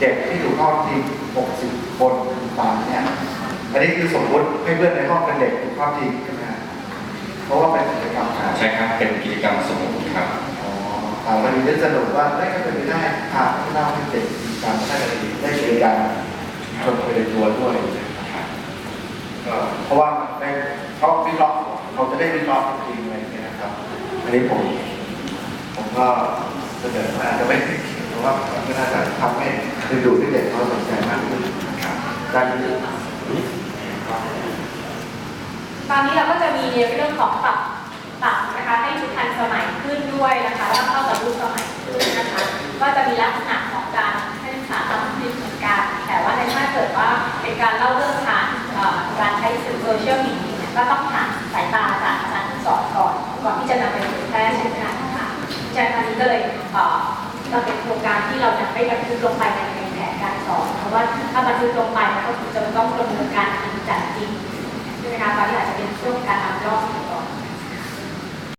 เด็กที่ถูกทอดทิ้ง60 คนขึ้นไปเนี่ยอันนี้คือสมมติให้เพื่อนในห้องเป็นเด็กถูกทอดทิ้งใช่ไหมฮะเพราะว่าเป็นกิจกรรมการใช่ครับ เป็นกิจกรรมสมมติครับอ๋อถามวันนี้ได้สนุกว่าได้ก็เป็นไปได้พาผู้เล่าให้เด็กมีการพัฒนาดีได้เรียนการชนไปในตัวด้วยครับก็เพราะว่ามันได้เขาวิเคราะห์เราจะได้วิเคราะห์จริงๆอะไรอย่างเงี้ยนะครับ อันนี้ผมผมก็เสนอมาอาจจะไม่ได้เขียนเพราะว่ามันก็น่าจะทำให้ ดึงดูดให้เด็กเขาสนใจมากขึ้นครับการตอนนี้เราก็จะมีในเรื่องของปรับปรับนะคะให้ชุดทันสมัยขึ้นด้วยนะคะแล้วเข้ากับยุคสมัยขึ้นนะคะก็จะมีลักษณะของการให้นักศึกษาทำคลิปเหมือนกันแต่ว่าในถ้าเกิดว่าเป็นการเล่าเรื่องผ่านการใช้สื่อโซเชียลมีเดียก็ต้องผ่านสายตาจากอาจารย์ที่สอนก่อนก่อนที่จะนำไปเผยแพร่ใช่ไหมคะอาจารย์อันนี้ก็เลย เราเป็นโครงการที่เราจะไม่บันทึกลงไปในแผนการสอน เพราะว่าถ้าบันทึกลงไปมันก็จะต้องดำเนินการจริงจังจริงใช่ไหมคะตอนนี้อาจจะเป็นช่วงการทำรอบ